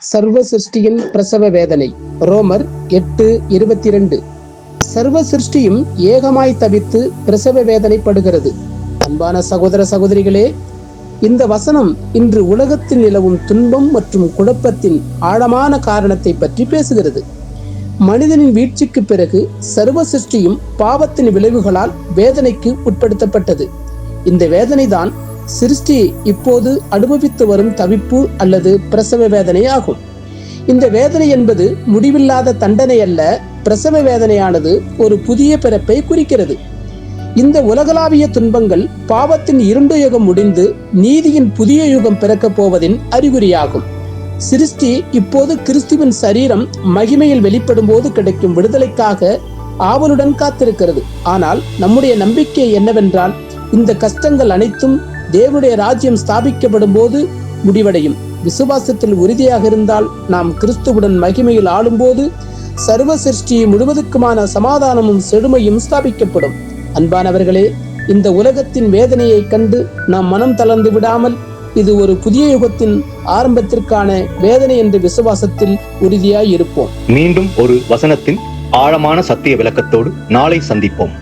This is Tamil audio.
சர்வ சிருஷ்டியின் பிரசவ வேதனை ரோமர் எட்டு இருபத்தி ரெண்டு சர்வ சிருஷ்டியும் ஏகமாய் தவித்து பிரசவ வேதனைப்படுகிறது. அன்பான சகோதர சகோதரிகளே இந்த வசனம் இன்று உலகத்தில் நிலவும் துன்பம் மற்றும் குழப்பத்தின் ஆழமான காரணத்தை பற்றி பேசுகிறது. மனிதனின் வீழ்ச்சிக்கு பிறகு சர்வ சிருஷ்டியும் பாவத்தின் விளைவுகளால் வேதனைக்கு உட்படுத்தப்பட்டது. இந்த வேதனைதான் சிருஷ்டி இப்போது அனுபவித்து வரும் தவிப்பு அல்லது பிரசவ வேதனை ஆகும். இந்த வேதனை என்பது முடிவில்லாத தண்டனை அல்ல பிரசவ வேதனையானது ஒரு புதிய பிறப்பை குறிக்கிறது. இந்த உலகளாவிய துன்பங்கள் பாவத்தின் இருண்டு யுகம் முடிந்து நீதியின் புதிய யுகம் பிறக்கப் போவதின் அறிகுறியாகும். சிருஷ்டி இப்போது கிறிஸ்துவின் சரீரம் மகிமையில் வெளிப்படும் போது கிடைக்கும் விடுதலைக்காக ஆவலுடன் காத்திருக்கிறது. ஆனால் நம்முடைய நம்பிக்கை என்னவென்றால் இந்த கஷ்டங்கள் அனைத்தும் தேவனுடைய ராஜ்யம் ஸ்தாபிக்கப்படும் போது முடிவடையும். விசுவாசத்தில் உறுதியாக இருந்தால் நாம் கிறிஸ்துவுடன் மகிமையில் ஆளும்போது சர்வ சிருஷ்டி முழுவதுக்குமான சமாதானமும் செழுமையும் ஸ்தாபிக்கப்படும். அன்பானவர்களே இந்த உலகத்தின் வேதனையை கண்டு நாம் மனம் தளர்ந்து விடாமல் இது ஒரு புதிய யுகத்தின் ஆரம்பத்திற்கான வேதனை என்ற விசுவாசத்தில் உறுதியாய் இருப்போம். மீண்டும் ஒரு வசனத்தின் ஆழமான சத்திய விளக்கத்தோடு நாளை சந்திப்போம்.